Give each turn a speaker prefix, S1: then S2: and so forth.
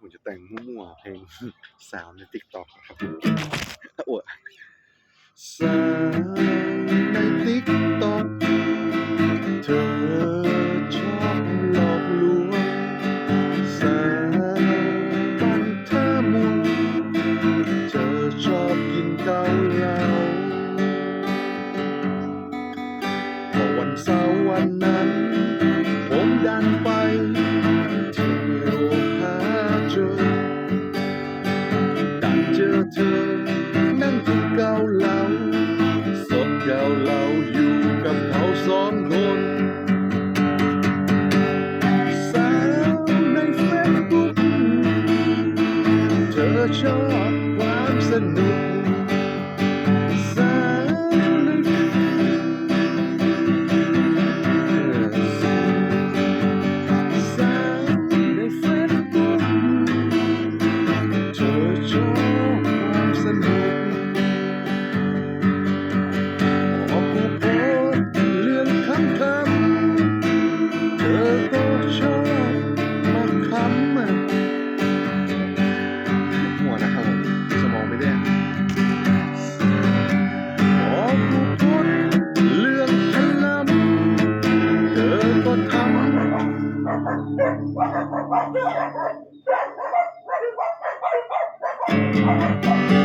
S1: ผมจะแต่งมั่วๆเพลงสาวในติ๊กต็อกครับโอ้ยสาว สองคนสาวในเฟซบุ๊กเธอชอบความสนุก
S2: Thank you.